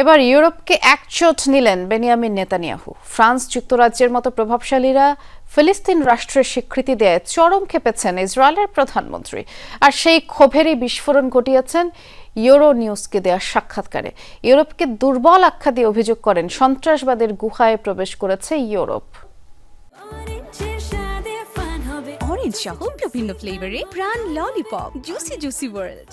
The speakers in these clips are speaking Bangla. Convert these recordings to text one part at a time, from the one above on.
এবার ইউরোপকে একচোট নিলেন বেনিয়ামিন নেতানিয়াহু। ফ্রান্স যুক্তরাজ্যের মতো প্রভাবশালীরা ফিলিস্তিন রাষ্ট্রের স্বীকৃতি দেয় চরম খেপেছেন ইসরায়েলের প্রধানমন্ত্রী। আর সেই ক্ষোভেরই বিস্ফোরণ ঘটিয়েছেন ইউরো নিউজকে দেওয়া সাক্ষাৎকারে। ইউরোপকে দুর্বল আখ্যা দিয়ে অভিযোগ করেন সন্ত্রাসবাদের গুহায় প্রবেশ করেছে ইউরোপ। অরেঞ্জ সহ বিভিন্ন ফ্লেভারে প্রাণ ললিপপ জুসি জুসি ওয়ার্ল্ড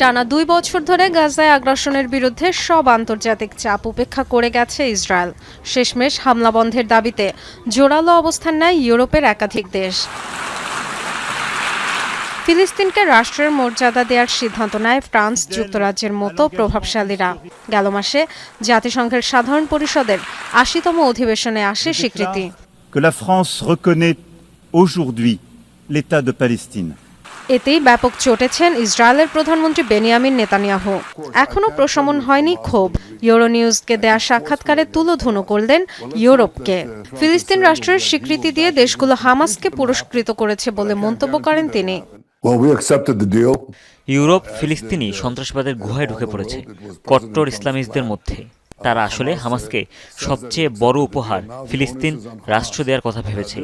টানা দুই বছর ধরে গাজায় আগ্রাসনের বিরুদ্ধে সব আন্তর্জাতিক চাপ উপেক্ষা করে গেছে ইসরায়েল। শেষমেশ হামলা বন্ধের দাবিতে জোরালো অবস্থান নেয় ইউরোপের একাধিক দেশ। ফিলিস্তিনকে রাষ্ট্রের মর্যাদা দেওয়ার সিদ্ধান্ত নেয় ফ্রান্স যুক্তরাজ্যের মতো প্রভাবশালীরা। গেল মাসে জাতিসংঘের সাধারণ পরিষদের আশিতম অধিবেশনে আসে স্বীকৃতি। Que la France reconnaît aujourd'hui l'État de Palestine. এতেই ব্যাপক চটেছেন ইসরায়েলের প্রধানমন্ত্রী বেনিয়ামিন নেতানিয়াহু। এখনও প্রশমন হয়নি ক্ষোভ। ইউরো নিউজকে দেয়া সাক্ষাৎকারে তুলোধুনো করলেন ইউরোপকে। ফিলিস্তিন রাষ্ট্রের স্বীকৃতি দিয়ে দেশগুলো হামাসকে পুরস্কৃত করেছে বলে মন্তব্য করেন তিনি. ইউরোপ ফিলিস্তিনি সন্ত্রাসবাদের গুহায় ঢুকে পড়েছে কট্টর ইসলামিস্টদের মধ্যে। তারা আসলে হামাসকে সবচেয়ে বড় উপহার ফিলিস্তিন রাষ্ট্র দেওয়ার কথা ভেবেছে।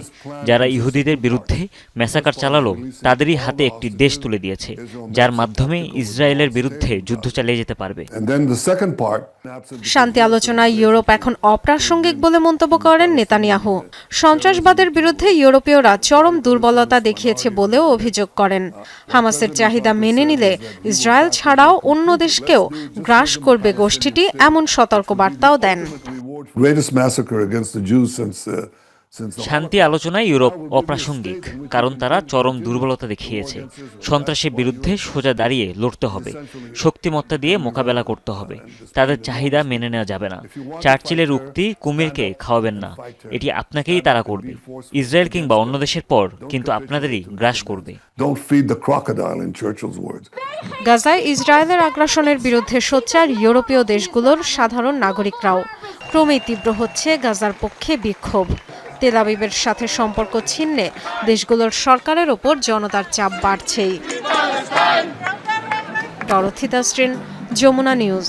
যারা ইহুদিদের বিরুদ্ধে ম্যাসাকার চালালো তাদেরই হাতে একটি দেশ তুলে দিয়েছে যার মাধ্যমে ইসরায়েলের বিরুদ্ধে যুদ্ধ চালিয়ে যেতে পারবে. শান্তি আলোচনায় ইউরোপ এখন অপ্রাসঙ্গিক বলে মন্তব্য করেন নেতানিয়াহু। সন্ত্রাসবাদের বিরুদ্ধে ইউরোপীয়রা চরম দুর্বলতা দেখিয়েছে বলেও অভিযোগ করেন। হামাসের চাহিদা মেনে নিলে ইসরায়েল ছাড়াও অন্য দেশকেও গ্রাস করবে গোষ্ঠীটি এমন সতর্কবার্তাও দেন শান্তি আলোচনায় ইউরোপ অপ্রাসঙ্গিক কারণ তারা চরম দুর্বলতা দেখিয়েছে। সন্ত্রাসের বিরুদ্ধে সোজা দাঁড়িয়ে লড়তে হবে। শক্তিমত্তা দিয়ে মোকাবেলা করতে হবে। তাদের চাহিদা মেনে নেওয়া যাবে না। চার্চিলের উক্তি কুমিরকে খাওয়াবেন না। এটি আপনাকেই তারা করবে। ইসরায়েল কিংবা অন্য দেশের পর কিন্তু আপনাদেরই গ্রাস করবে. গাজায় ইসরায়েলের আগ্রাসনের বিরুদ্ধে সোচ্চার ইউরোপীয় দেশগুলোর সাধারণ নাগরিকরাও। ক্রমেই তীব্র হচ্ছে গাজার পক্ষে বিক্ষোভ। তেলাবিবের সাথে সম্পর্ক ছিন্নে দেশগুলোর সরকারের ওপর জনতার চাপ বাড়ছেই। ডরথি স্ট্রিন যমুনা নিউজ।